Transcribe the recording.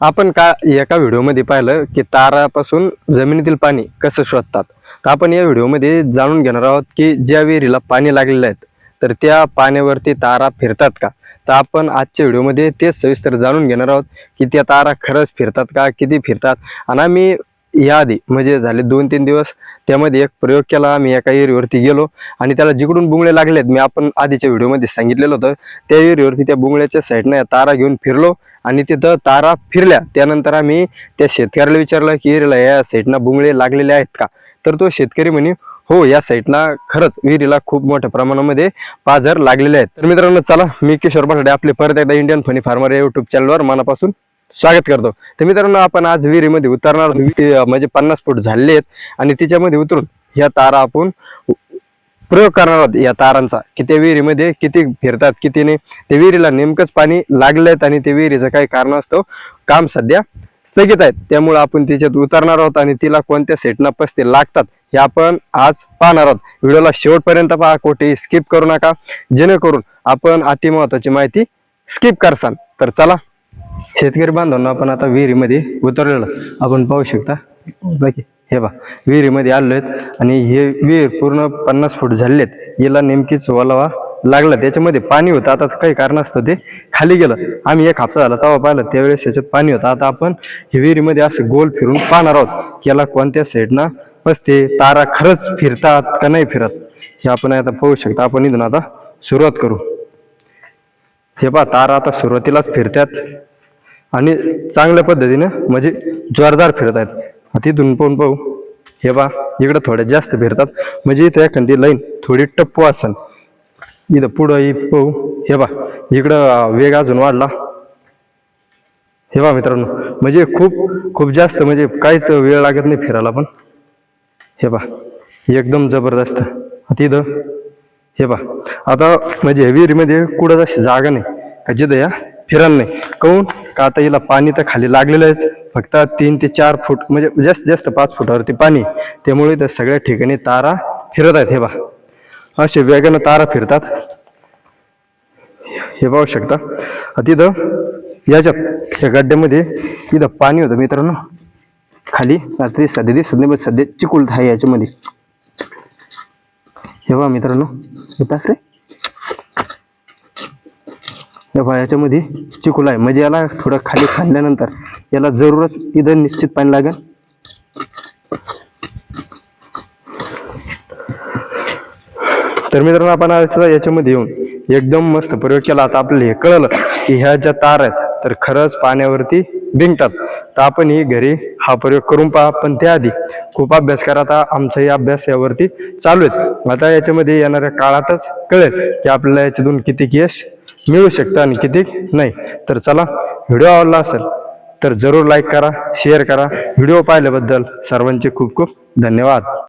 आपण का एका व्हिडिओमध्ये पाहिलं की तारापासून जमिनीतील पाणी कसं शोधतात? तर आपण या व्हिडिओमध्ये जाणून घेणार आहोत की ज्या विहिरीला पाणी लागलेलं आहेत तर त्या पाण्यावरती तारा फिरतात का? तर आपण आजच्या व्हिडिओमध्ये तेच सविस्तर जाणून घेणार आहोत की त्या तारा खरंच फिरतात का? किती फिरतात? आणि आम्ही याआधी म्हणजे झाले दोन तीन दिवस त्यामध्ये एक प्रयोग केला आम्ही एका एरियावरती गेलो आणि त्याला जिकडून बुंगळे लागलेत मी आपण आधीच्या व्हिडिओमध्ये सांगितलेलं होतं त्या एरियावरती त्या बुंगळ्याच्या साईडनं तारा घेऊन फिरलो आणि तिथं तारा फिरल्या. त्यानंतर आम्ही त्या शेतकऱ्याला विचारलं की एरीला या साईडनं बुंगळे लागलेले आहेत का? तर तो शेतकरी म्हणे हो या साईडला खरंच विहिरीला खूप मोठ्या प्रमाणामध्ये पाझर लागलेले आहेत. तर मित्रांनो चला मी किशोर बटाटे आपले परत एकदा इंडियन फनी फार्मर या युट्यूब चॅनलवर मनापासून स्वागत करतो. तर मित्रांनो आपण आज विहिरीमध्ये उतरणार म्हणजे पन्नास फूट झालेले आहेत. आणि तिच्यामध्ये उतरून ह्या तारा आपण प्रयोग करणार आहोत या तारांचा. की त्या विहिरीमध्ये किती फिरतात किती नाही. त्या विहिरीला नेमकंच पाणी लागलंय आणि त्या विहिरीचं काही कारण असतो. काम सध्या स्थगित आहेत. त्यामुळे आपण तिच्यात उतरणार आहोत आणि तिला कोणत्या सेटना पसते लागतात हे आपण आज पाहणार आहोत. व्हिडिओला शेवटपर्यंत पहा कोठेही स्किप करू नका. जेणेकरून आपण अति महत्वाची माहिती स्किप करसाल. तर चला शेतकरी बांधवांना आपण आता विहिरीमध्ये उतरलेलं. आपण पाहू शकता. बाकी हे बा विहिरीमध्ये आलो आहेत आणि हे विहीर पूर्ण पन्नास फूट झालेत याला नेमकीच ओलावा लागला. त्याच्यामध्ये पाणी होतं. आता काही कारण असतं ते खाली गेलं. आम्ही एक हप्ता झाला तवा पाहिलं. त्यावेळेस त्याच्यात पाणी होतं. आता आपण हे विहिरीमध्ये असं गोल फिरून पाहणार आहोत याला कोणत्या साईडना बसते तारा खरंच फिरतात का नाही फिरत हे आपण आता पाहू शकता. आपण इथून आता सुरुवात करू. हे पहा तारा आता सुरुवातीलाच फिरतात आणि चांगल्या पद्धतीनं म्हणजे जोरदार फिरत आहेत. तिथून पाहून पाहू. हे बा इकडं थोड्या जास्त फिरतात. म्हणजे इथं एखादी लाईन थोडी टप्पू असन. इथं पुढं पाहू. हे बा इकडं वेग अजून वाढला. हे बा मित्रांनो म्हणजे खूप खूप जास्त म्हणजे काहीच वेळ लागत नाही फिरायला पण. हे बा एकदम जबरदस्त. तिथं हे बा आता म्हणजे विहिरीमध्ये कुठं अशी जागा नाही. का जिथं या फिरायला नाही. काऊन? का आता हिला पाणी तर खाली लागलेलं आहेच. फक्त तीन ते चार फूट म्हणजे जास्त जास्त पाच फुटावरती पाणी. त्यामुळे त्या सगळ्या ठिकाणी तारा फिरत आहेत. हे बा असे वेगानं तारा फिरतात. हे पाहू शकता. तिथं याच्यात या गड्ड्यामध्ये इथं पाणी होतं मित्रांनो. खाली रात्री सध्या दिसत नाही पण सध्या चिकुलत आहे याच्यामध्ये. हे बा मित्रांनो. रे हे पहा याच्यामध्ये चिकूल आहे म्हणजे याला थोडं खाली खाल्ल्यानंतर याला जरूरच इथं निश्चित पाणी लागेल. तर मित्रांनो आपण आता याच्यामध्ये येऊन एकदम मस्त प्रयोग केला. आता आपल्याला हे कळलं की ह्या ज्या तार आहेत तर खरंच पाण्यावरती भिंगतात. तर आपण ही घरी हा प्रयोग करून पहा. पण त्याआधी खूप अभ्यास करा. आता आमचाही अभ्यास यावरती चालू आहेत. आता याच्यामध्ये येणाऱ्या काळातच कळेल की आपल्याला याच्यातून किती यश मिळू शकतं आणि किती? नाही. तर चला व्हिडिओ आवडला असेल तर जरूर लाईक करा शेअर करा. व्हिडिओ पाहिल्याबद्दल सर्वांचे खूप खूप धन्यवाद.